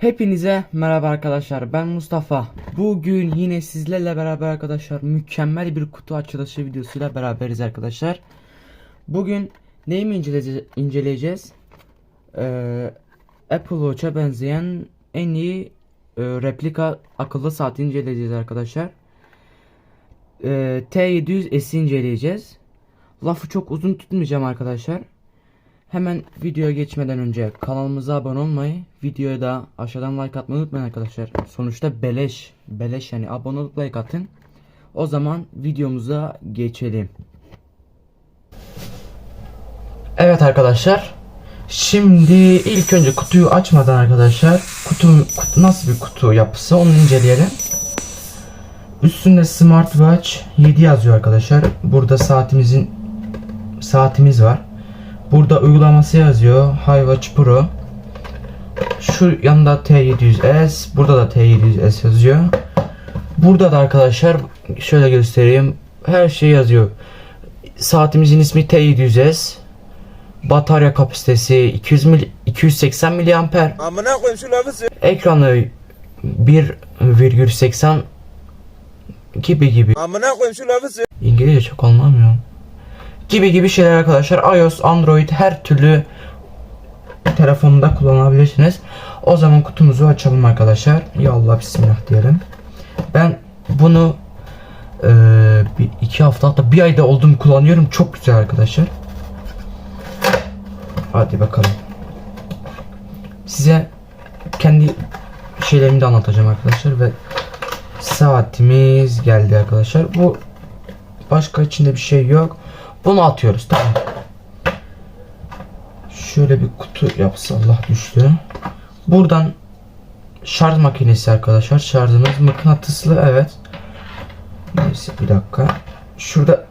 Hepinize merhaba arkadaşlar ben Mustafa. Bugün yine sizlerle beraber arkadaşlar mükemmel bir kutu açılışı videosuyla beraberiz arkadaşlar. Bugün neyi mi inceleyece- inceleyeceğiz? Ee, Apple Watch'a benzeyen en iyi e, replika akıllı saati inceleyeceğiz arkadaşlar. Ee, T700S'i inceleyeceğiz. Lafı çok uzun tutmayacağım arkadaşlar Hemen videoya geçmeden önce kanalımıza abone olmayı, videoya da aşağıdan like atmayı unutmayın arkadaşlar. Sonuçta beleş, beleş yani abone olup like atın. O zaman videomuza geçelim. Evet arkadaşlar. Şimdi ilk önce kutuyu açmadan arkadaşlar kutu, kutu nasıl bir kutu yapısı onu inceleyelim. Üstünde smartwatch 7 yazıyor arkadaşlar. Burada saatimizin saatimiz var. Burada uygulaması yazıyor. HiWatch Pro. Şu yanda T700S. Burada da T700S yazıyor. Burada da arkadaşlar şöyle göstereyim. Her şey yazıyor. Saatimizin ismi T700S. Batarya kapasitesi 200 mil, 280 miliamper. Amına koyayım şu lafı. Ekranı 1,80 gibi gibi. Amına koyayım şu lafı. İngilizce çok anlamıyorum. Gibi gibi şeyler arkadaşlar. iOS, Android her türlü telefonda kullanabilirsiniz. O zaman kutumuzu açalım arkadaşlar. Ya Allah bismillah diyelim. Ben bunu eee, bir iki hafta hatta bir ayda oldum kullanıyorum. Çok güzel arkadaşlar. Hadi bakalım. Size kendi şeylerimi de anlatacağım arkadaşlar ve saatimiz geldi arkadaşlar. Bu Başka içinde bir şey yok. Bunu atıyoruz tamam. Şöyle bir kutu yapsa Allah düştü. Buradan şarj makinesi arkadaşlar. Şarjımız mıknatıslı evet. Neyse bir dakika. Şurada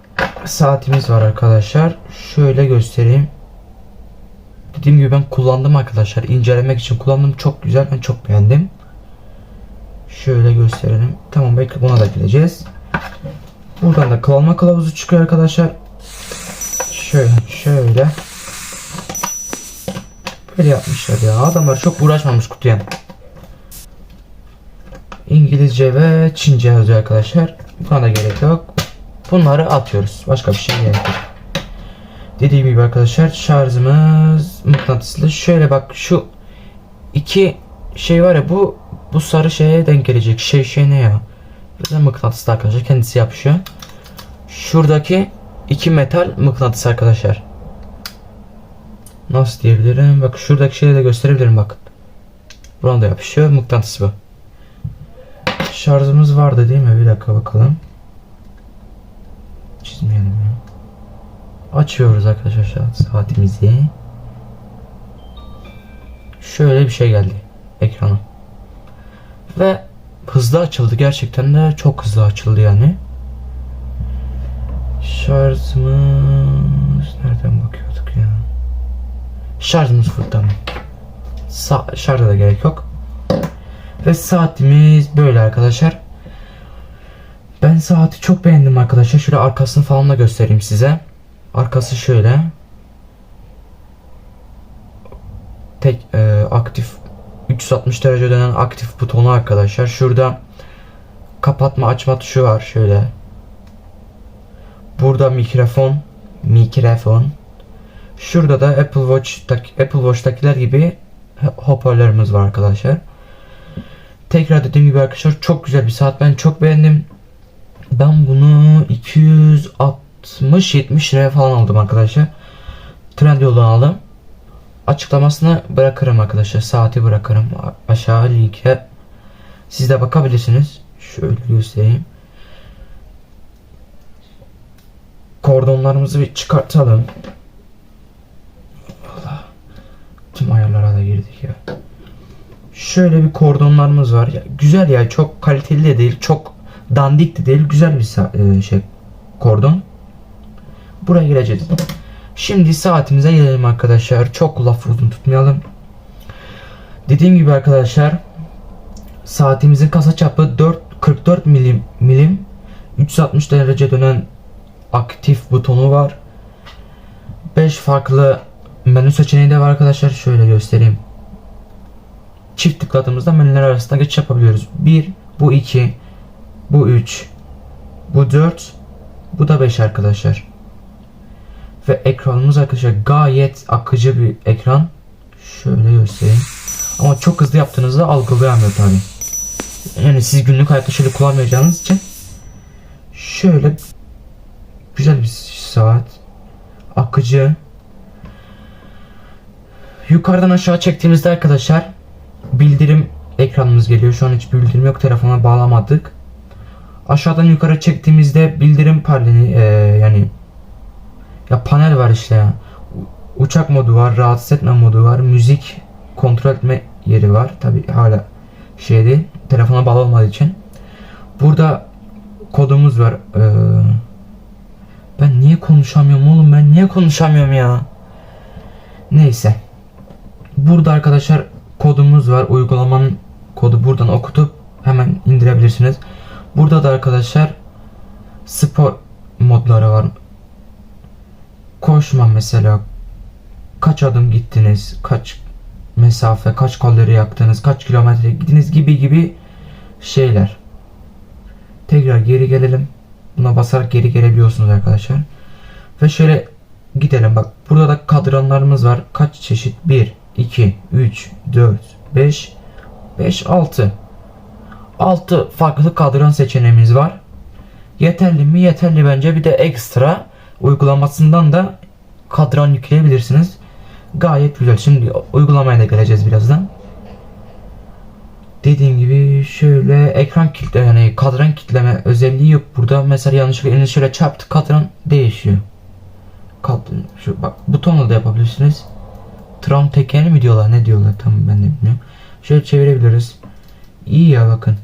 saatimiz var arkadaşlar. Şöyle göstereyim. Dediğim gibi ben kullandım arkadaşlar. İncelemek için kullandım. Çok güzel. Ben çok beğendim. Şöyle gösterelim. Tamam belki buna da gideceğiz. Buradan da kullanma kılavuzu çıkıyor arkadaşlar. Şöyle şöyle. Böyle yapmışlar ya. Adamlar çok uğraşmamış kutuya. İngilizce ve Çince yazıyor arkadaşlar. Buna da gerek yok. Bunları atıyoruz. Başka bir şey gerek yok. Dediğim gibi arkadaşlar şarjımız mıknatıslı. Şöyle bak şu iki şey var ya bu bu sarı şeye denk gelecek. Şey şey ne ya? Güzel mıknatıslı arkadaşlar. Kendisi yapışıyor. Şuradaki iki metal mıknatıs arkadaşlar. Nasıl diyebilirim? Bak şuradaki şeyi de gösterebilirim bak. Buradan da yapışıyor. Mıknatıs bu. Şarjımız vardı değil mi? Bir dakika bakalım. Çizmeyelim ya. Açıyoruz arkadaşlar saat- saatimizi. Şöyle bir şey geldi ekrana. Ve hızlı açıldı gerçekten de çok hızlı açıldı yani. Şarjımız nereden bakıyorduk ya? Şarjımız full tamam. Sa- şarja da gerek yok. Ve saatimiz böyle arkadaşlar. Ben saati çok beğendim arkadaşlar. Şöyle arkasını falan da göstereyim size. Arkası şöyle. Tek e, aktif 360 derece dönen aktif butonu arkadaşlar. Şurada kapatma açma tuşu var şöyle. Burada mikrofon, mikrofon. Şurada da Apple Watch Apple Watch'takiler gibi hoparlörümüz var arkadaşlar. Tekrar dediğim gibi arkadaşlar çok güzel bir saat. Ben çok beğendim. Ben bunu 260-70 liraya falan aldım arkadaşlar. Trendyol'dan aldım. Açıklamasını bırakırım arkadaşlar. Saati bırakırım. Aşağı linke. Siz de bakabilirsiniz. Şöyle göstereyim. Kordonlarımızı bir çıkartalım. Allah. Tüm ayarlara da girdik ya. Şöyle bir kordonlarımız var. Ya, güzel ya. Çok kaliteli de değil. Çok dandik de değil. Güzel bir e, şey kordon. Buraya gireceğiz. Şimdi saatimize gelelim arkadaşlar. Çok laf uzun tutmayalım. Dediğim gibi arkadaşlar saatimizin kasa çapı 4 44 milim milim 360 derece dönen aktif butonu var. 5 farklı menü seçeneği de var arkadaşlar. Şöyle göstereyim. çift tıkladığımızda menüler arasında geçiş yapabiliyoruz. 1, bu 2, bu 3, bu 4, bu da 5 arkadaşlar. Ve ekranımız arkadaşlar gayet akıcı bir ekran. Şöyle göstereyim. Ama çok hızlı yaptığınızda algılayamıyor tabi. Yani siz günlük hayatta şöyle kullanmayacağınız için şöyle güzel bir saat. Akıcı. Yukarıdan aşağı çektiğimizde arkadaşlar bildirim ekranımız geliyor. Şu an hiç bildirim yok. Telefona bağlamadık. Aşağıdan yukarı çektiğimizde bildirim paneli e, yani ya panel var işte ya. Uçak modu var, rahatsız etme modu var, müzik kontrol etme yeri var. Tabi hala şey değil. Telefona bağlı olmadığı için. Burada kodumuz var. Ee, ben niye konuşamıyorum oğlum? Ben niye konuşamıyorum ya? Neyse. Burada arkadaşlar kodumuz var. Uygulamanın kodu buradan okutup hemen indirebilirsiniz. Burada da arkadaşlar spor modları var. Koşma mesela. Kaç adım gittiniz? Kaç mesafe, kaç kalori yaktınız, kaç kilometre gittiniz gibi gibi şeyler. Tekrar geri gelelim. Buna basarak geri gelebiliyorsunuz arkadaşlar. Ve şöyle gidelim bak. Burada da kadranlarımız var. Kaç çeşit? 1, 2, 3, 4, 5, 5, 6. 6 farklı kadran seçeneğimiz var. Yeterli mi? Yeterli bence. Bir de ekstra uygulamasından da kadran yükleyebilirsiniz. Gayet güzel. Şimdi uygulamaya da geleceğiz birazdan. Dediğim gibi şöyle ekran kitle yani kadran kitleme özelliği yok burada. Mesela yanlışlıkla elini şöyle çarptı kadran değişiyor. Kad şu bak butonla da yapabilirsiniz. Tram tekeni mi diyorlar ne diyorlar tam ben de bilmiyorum. Şöyle çevirebiliriz. İyi ya bakın.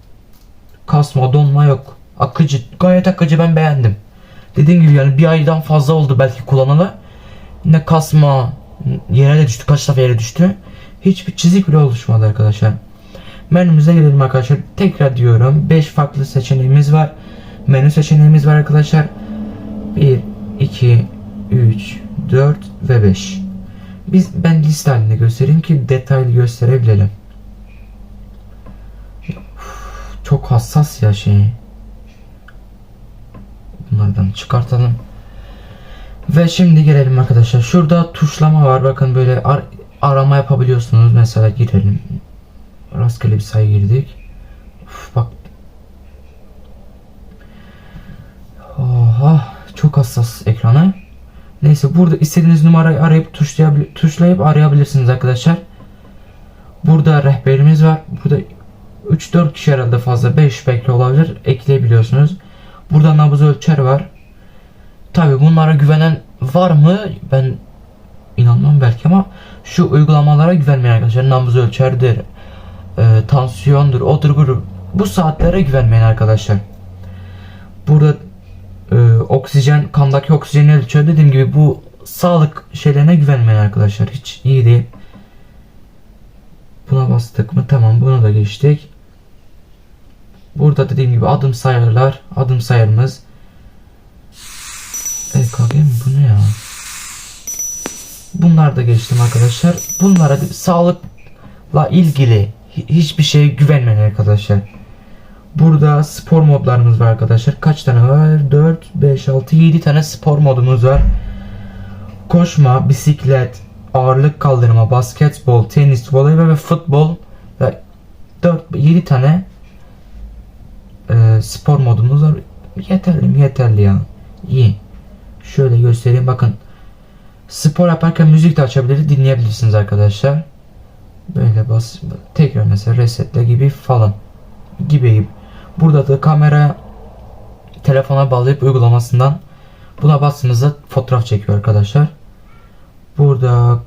Kasma donma yok. Akıcı gayet akıcı ben beğendim. Dediğim gibi yani bir aydan fazla oldu belki kullanalı. Ne kasma yere de düştü kaç defa yere düştü. Hiçbir çizik bile oluşmadı arkadaşlar. Menümüze gelelim arkadaşlar. Tekrar diyorum 5 farklı seçeneğimiz var. Menü seçeneğimiz var arkadaşlar. 1, 2, 3, 4 ve 5. Biz ben liste halinde göstereyim ki detaylı gösterebilelim. Çok hassas ya şey. Bunlardan çıkartalım. Ve şimdi gelelim arkadaşlar. Şurada tuşlama var. Bakın böyle ar- arama yapabiliyorsunuz. Mesela girelim. Rastgele bir sayı girdik. Uf, bak. Oha, çok hassas ekranı. Neyse burada istediğiniz numarayı arayıp tuşlayabil- tuşlayıp arayabilirsiniz arkadaşlar. Burada rehberimiz var. Burada 3-4 kişi herhalde fazla 5 belki olabilir. Ekleyebiliyorsunuz. Burada nabız ölçer var. Tabi bunlara güvenen var mı? Ben inanmam belki ama şu uygulamalara güvenmeyin arkadaşlar. Nabız ölçerdir. E, tansiyondur. Odur budur. Bu saatlere güvenmeyin arkadaşlar. Burada e, oksijen kandaki oksijeni ölçüyor. Dediğim gibi bu sağlık şeylerine güvenmeyin arkadaşlar. Hiç iyi değil. Buna bastık mı? Tamam bunu da geçtik. Burada dediğim gibi adım sayarlar. Adım sayarımız. EKG mi? Bu ne ya? Bunlar da geçtim arkadaşlar. Bunlara sağlıkla ilgili hiçbir şeye güvenmeyin arkadaşlar. Burada spor modlarımız var arkadaşlar. Kaç tane var? 4, 5, 6, 7 tane spor modumuz var. Koşma, bisiklet, ağırlık kaldırma, basketbol, tenis, voleybol ve futbol ve 4 7 tane e, spor modumuz var. Yeterli mi? Yeterli ya. İyi. Şöyle göstereyim bakın. Spor yaparken müzik de açabilir, dinleyebilirsiniz arkadaşlar. Böyle bas tekrar mesela resetle gibi falan gibi. Burada da kamera telefona bağlayıp uygulamasından buna bastığınızda fotoğraf çekiyor arkadaşlar. Burada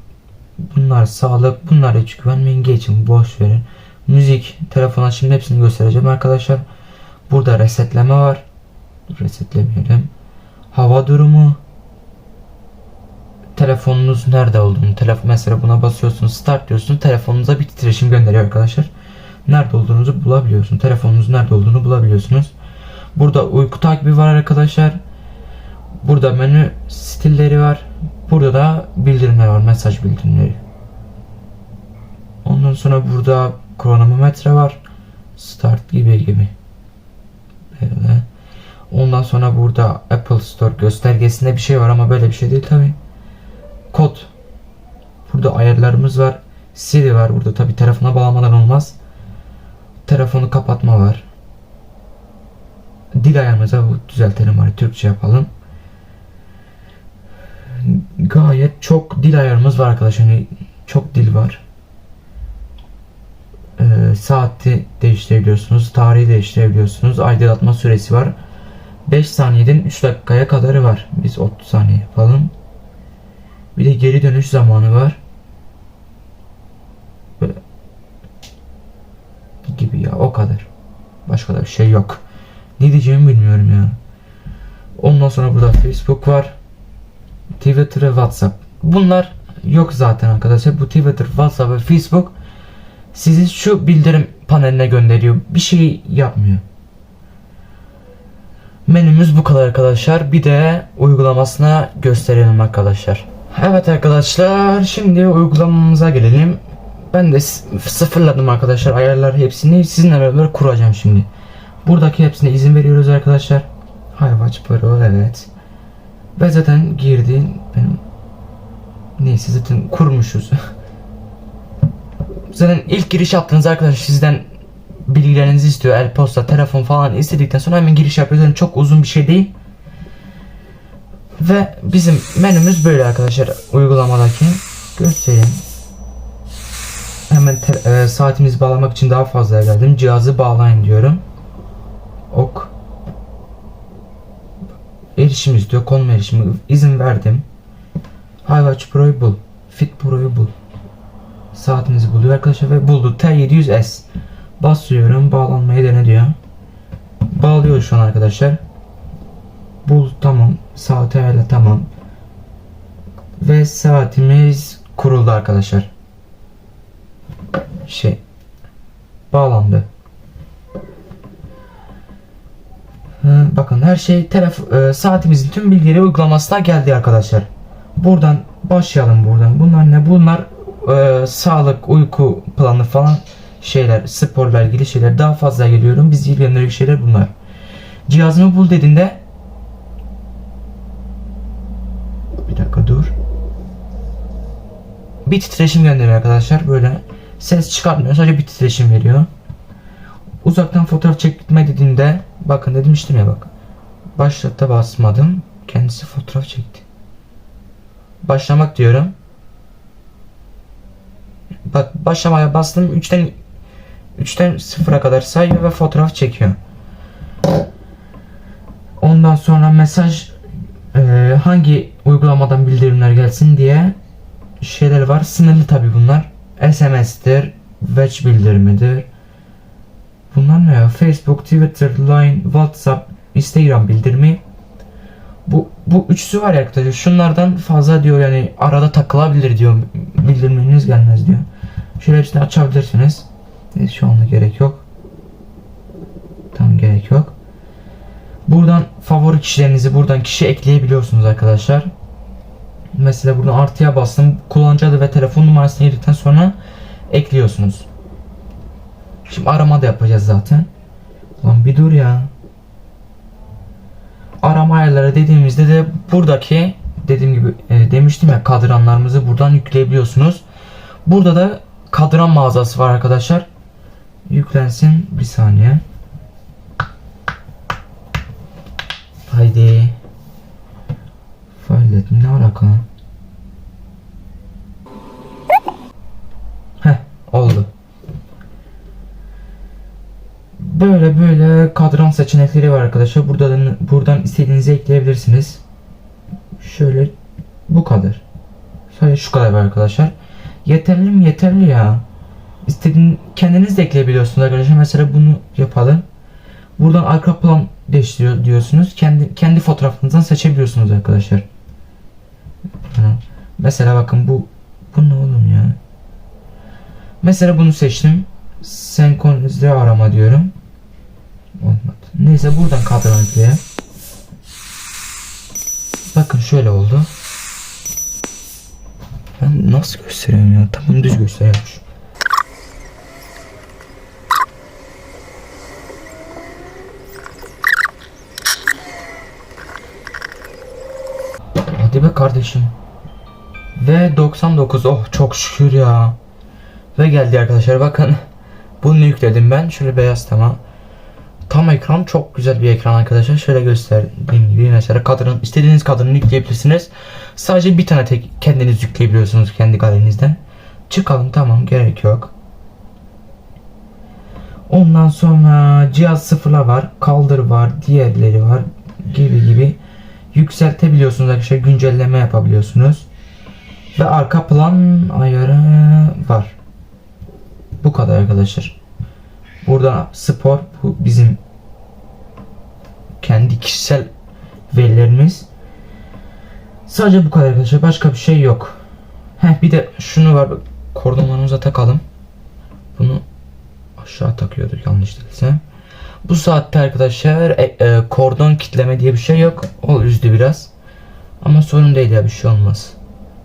bunlar sağlık, bunlara hiç güvenmeyin, geçin, boş verin. Müzik, telefona şimdi hepsini göstereceğim arkadaşlar. Burada resetleme var. Resetlemeyelim. Hava durumu. Telefonunuz nerede olduğunu, telefon mesela buna basıyorsunuz, start diyorsunuz, telefonunuza bir titreşim gönderiyor arkadaşlar. Nerede olduğunuzu bulabiliyorsunuz. Telefonunuz nerede olduğunu bulabiliyorsunuz. Burada uyku takibi var arkadaşlar. Burada menü stilleri var. Burada da bildirimler var. Mesaj bildirimleri. Ondan sonra burada kronometre var. Start gibi gibi. Böyle. Ondan sonra burada Apple Store göstergesinde bir şey var ama böyle bir şey değil tabi. Kod. Burada ayarlarımız var. Siri var burada tabi telefona bağlamadan olmaz. Telefonu kapatma var. Dil ayarımıza düzeltelim hani Türkçe yapalım. Gayet çok dil ayarımız var arkadaşlar. Yani çok dil var. Ee, saati değiştirebiliyorsunuz. Tarihi değiştirebiliyorsunuz. Aydınlatma süresi var. 5 saniyeden 3 dakikaya kadarı var. Biz 30 saniye yapalım. Bir de geri dönüş zamanı var. Böyle gibi ya o kadar. Başka da bir şey yok. Ne diyeceğimi bilmiyorum ya. Ondan sonra burada Facebook var. Twitter ve WhatsApp. Bunlar yok zaten arkadaşlar. Bu Twitter, WhatsApp ve Facebook sizi şu bildirim paneline gönderiyor. Bir şey yapmıyor. Menümüz bu kadar arkadaşlar. Bir de uygulamasına gösterelim arkadaşlar. Evet arkadaşlar şimdi uygulamamıza gelelim. Ben de sıfırladım arkadaşlar ayarlar hepsini sizinle beraber kuracağım şimdi. Buradaki hepsine izin veriyoruz arkadaşlar. Hayvaç Pro evet. Ve zaten girdi benim neyse zaten kurmuşuz. zaten ilk giriş yaptığınız arkadaşlar sizden bilgilerinizi istiyor. El posta, telefon falan istedikten sonra hemen giriş yapıyoruz. Yani çok uzun bir şey değil. Ve bizim menümüz böyle arkadaşlar uygulamadaki. Göstereyim. Hemen e, saatimizi bağlamak için daha fazla geldim. Cihazı bağlayın diyorum. Ok. Erişim istiyor. Konum erişimi. izin verdim. iWatch Pro'yu bul. Fit Pro'yu bul. Saatinizi buluyor arkadaşlar ve buldu. T700S. Basıyorum. Bağlanmayı dene diyor. Bağlıyor şu an arkadaşlar. Bul tamam. Saati ayarla tamam. Ve saatimiz kuruldu arkadaşlar. Şey. Bağlandı. Bakın her şey telef e, saatimizin tüm bilgileri uygulamasına geldi arkadaşlar. Buradan başlayalım buradan. Bunlar ne? Bunlar e, sağlık, uyku planı falan şeyler, sporla ilgili şeyler daha fazla geliyorum. Biz ilgilendirici şeyler bunlar. Cihazımı bul dediğinde bir dakika dur. Bir titreşim gönderiyor arkadaşlar. Böyle ses çıkartmıyor. Sadece bir titreşim veriyor. Uzaktan fotoğraf çekme dediğinde bakın demiştim ya bak. Başlatta basmadım. Kendisi fotoğraf çekti. Başlamak diyorum. Bak başlamaya bastım. 3'ten 3'ten 0'a kadar sayıyor ve fotoğraf çekiyor. Ondan sonra mesaj e, hangi uygulamadan bildirimler gelsin diye şeyler var. Sınırlı tabi bunlar. SMS'tir, Wedge bildirimidir. Bunlar ne ya? Facebook, Twitter, Line, WhatsApp, Instagram bildirimi. Bu bu üçlüsü var ya arkadaşlar. Şunlardan fazla diyor yani arada takılabilir diyor. Bildirimleriniz gelmez diyor. Şöyle hepsini açabilirsiniz. Neyse şu anda gerek yok. Tam gerek yok. Buradan favori kişilerinizi buradan kişi ekleyebiliyorsunuz arkadaşlar. Mesela buradan artıya bastım. Kullanıcı adı ve telefon numarasını girdikten sonra ekliyorsunuz. Şimdi arama da yapacağız zaten. Lan bir dur ya. Arama ayarları dediğimizde de buradaki dediğim gibi e, demiştim ya kadranlarımızı buradan yükleyebiliyorsunuz. Burada da kadran mağazası var arkadaşlar. Yüklensin bir saniye. Haydi. Faylet ne alaka? lan? Heh oldu. Böyle böyle kadran seçenekleri var arkadaşlar. Buradan buradan istediğinizi ekleyebilirsiniz. Şöyle bu kadar. Sadece şu kadar var arkadaşlar. Yeterli mi? Yeterli ya. İstediğin kendiniz de ekleyebiliyorsunuz arkadaşlar. Mesela bunu yapalım. Buradan arka plan değiştiriyor diyorsunuz. Kendi kendi fotoğrafınızdan seçebiliyorsunuz arkadaşlar. Mesela bakın bu bu ne oğlum ya? Mesela bunu seçtim. Senkronize arama diyorum. Olmadı. Neyse buradan kadran diye. Bakın şöyle oldu. Ben nasıl gösteriyorum ya? Tamam düz gösteriyormuş. Hadi be kardeşim. Ve 99 oh çok şükür ya. Ve geldi arkadaşlar bakın. Bunu yükledim ben. Şöyle beyaz tema. Tam ekran çok güzel bir ekran arkadaşlar. Şöyle gösterdiğim gibi mesela kadının istediğiniz kadını yükleyebilirsiniz. Sadece bir tane tek kendiniz yükleyebiliyorsunuz kendi galerinizden. Çıkalım tamam gerek yok. Ondan sonra cihaz sıfırla var, kaldır var, diğerleri var gibi gibi yükseltebiliyorsunuz arkadaşlar, güncelleme yapabiliyorsunuz. Ve arka plan ayarı var. Bu kadar arkadaşlar. Burada spor bu bizim kendi kişisel verilerimiz. Sadece bu kadar arkadaşlar. Başka bir şey yok. Heh bir de şunu var. Kordonlarımıza takalım. Bunu aşağı takıyorduk yanlış değilsem. Bu saatte arkadaşlar e, e, kordon kitleme diye bir şey yok. O üzdü biraz. Ama sorun değil ya bir şey olmaz.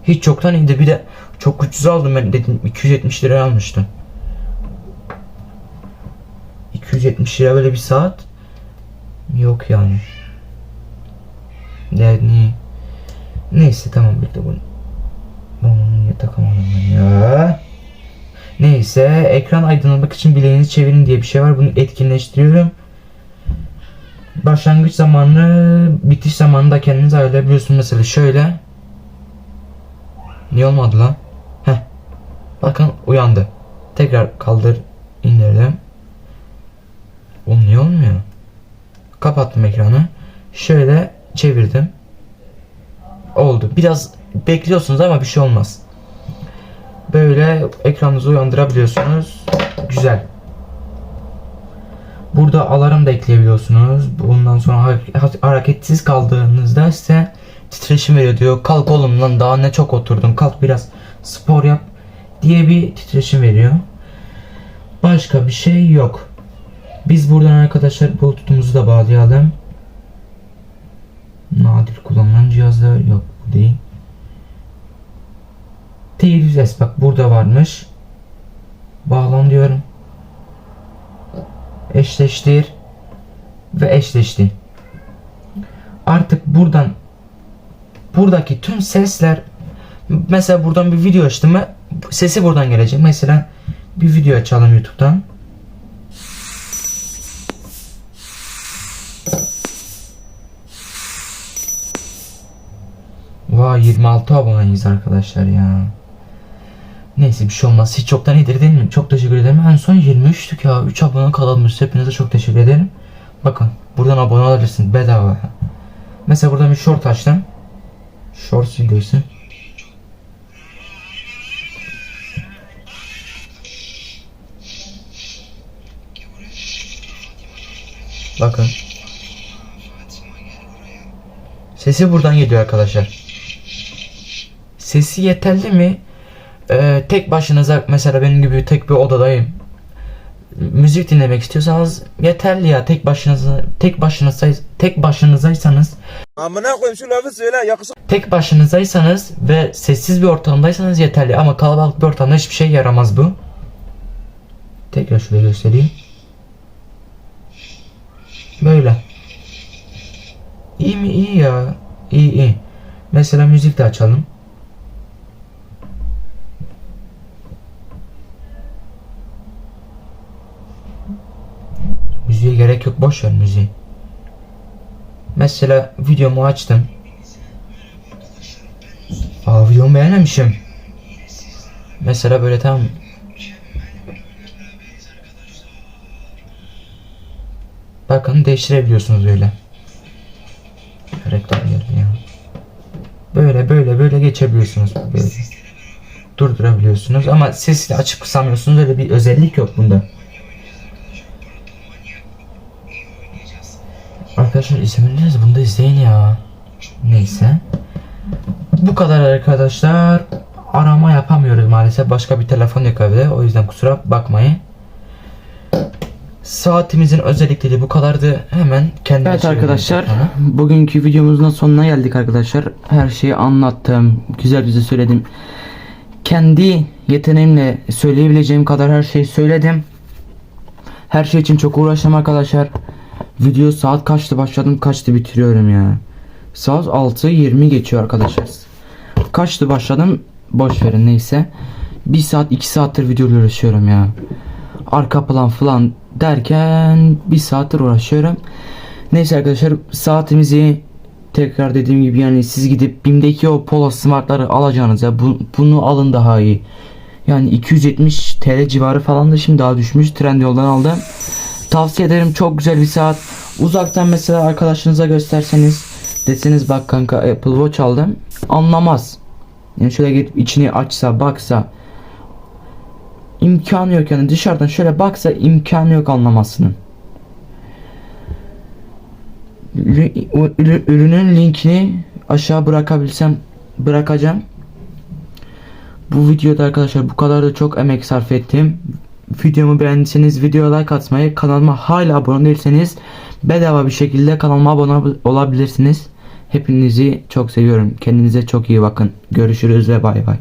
Hiç çoktan iyiydi. Bir de çok ucuz aldım ben dedim 270 liraya almıştım. 270 lira böyle bir saat yok yani. Yani neyse tamam bekle bunu. Bunu takamadım ben ya? Neyse ekran aydınlatmak için bileğinizi çevirin diye bir şey var. Bunu etkinleştiriyorum. Başlangıç zamanı, bitiş zamanını da kendiniz ayarlayabiliyorsunuz. Mesela şöyle. Niye olmadı lan? Heh. Bakın uyandı. Tekrar kaldır indirdim. Oğlum niye olmuyor? Kapattım ekranı. Şöyle çevirdim. Oldu. Biraz bekliyorsunuz ama bir şey olmaz. Böyle ekranınızı uyandırabiliyorsunuz. Güzel. Burada alarm da ekleyebiliyorsunuz. Bundan sonra ha- hareketsiz kaldığınızda size titreşim veriyor diyor. Kalk oğlum lan daha ne çok oturdun. Kalk biraz spor yap diye bir titreşim veriyor. Başka bir şey yok. Biz buradan arkadaşlar bluetooth'umuzu da bağlayalım. Nadir kullanılan cihazlar yok bu değil. T100S bak burada varmış. Bağlan diyorum. Eşleştir. Ve eşleşti. Artık buradan buradaki tüm sesler mesela buradan bir video açtım mı sesi buradan gelecek. Mesela bir video açalım YouTube'dan. Vay 26 aboneyiz arkadaşlar ya. Neyse bir şey olmaz. Hiç çoktan iyidir değil mi? Çok teşekkür ederim. En son 23'tük ya. 3 abone kalmış. Hepinize çok teşekkür ederim. Bakın buradan abone olabilirsiniz bedava. Mesela buradan bir short açtım. Short sildirsin. Bakın. Sesi buradan geliyor arkadaşlar. Sesi yeterli mi? Ee, tek başınıza mesela benim gibi tek bir odadayım. Müzik dinlemek istiyorsanız yeterli ya tek başınıza tek başınıza tek başınızaysanız Amına koyayım şu lafı söyle yakışık. tek başınızaysanız ve sessiz bir ortamdaysanız yeterli ama kalabalık bir ortamda hiçbir şey yaramaz bu. Tekrar şöyle göstereyim. Böyle. İyi mi? İyi ya. İyi iyi. Mesela müzik de açalım. Müziğe gerek yok. Boş ver müziği. Mesela videomu açtım. Aa videomu beğenmemişim. Mesela böyle tam Bakın değiştirebiliyorsunuz böyle. Reklam geldi ya. Böyle böyle böyle geçebiliyorsunuz. Böyle. Durdurabiliyorsunuz ama sesi açıp kısamıyorsunuz. Öyle bir özellik yok bunda. Arkadaşlar izlemediniz bunu da izleyin ya. Neyse. Bu kadar arkadaşlar. Arama yapamıyoruz maalesef. Başka bir telefon yok evde. O yüzden kusura bakmayın. Saatimizin özellikleri bu kadardı. Hemen kendi Evet arkadaşlar bugünkü videomuzun sonuna geldik arkadaşlar. Her şeyi anlattım. Güzel güzel söyledim. Kendi yeteneğimle söyleyebileceğim kadar her şeyi söyledim. Her şey için çok uğraştım arkadaşlar. Video saat kaçtı başladım kaçtı bitiriyorum ya. Saat 6.20 geçiyor arkadaşlar. Kaçtı başladım? Boş verin neyse. 1 saat 2 saattir video uğraşıyorum ya. Arka plan falan derken 1 saattir uğraşıyorum. Neyse arkadaşlar saatimizi tekrar dediğim gibi yani siz gidip BİM'deki o Polo Smart'ları alacağınıza bu, bunu alın daha iyi. Yani 270 TL civarı falan da şimdi daha düşmüş. Trendyol'dan aldım. Tavsiye ederim çok güzel bir saat. Uzaktan mesela arkadaşınıza gösterseniz deseniz bak kanka Apple Watch aldım. Anlamaz. Yani şöyle gidip içini açsa baksa imkanı yok yani dışarıdan şöyle baksa imkanı yok anlamasının. Ürünün linkini aşağı bırakabilsem bırakacağım. Bu videoda arkadaşlar bu kadar da çok emek sarf ettim. Videomu beğendiyseniz videoya like atmayı, kanalıma hala abone değilseniz bedava bir şekilde kanalıma abone ol- olabilirsiniz. Hepinizi çok seviyorum. Kendinize çok iyi bakın. Görüşürüz ve bay bay.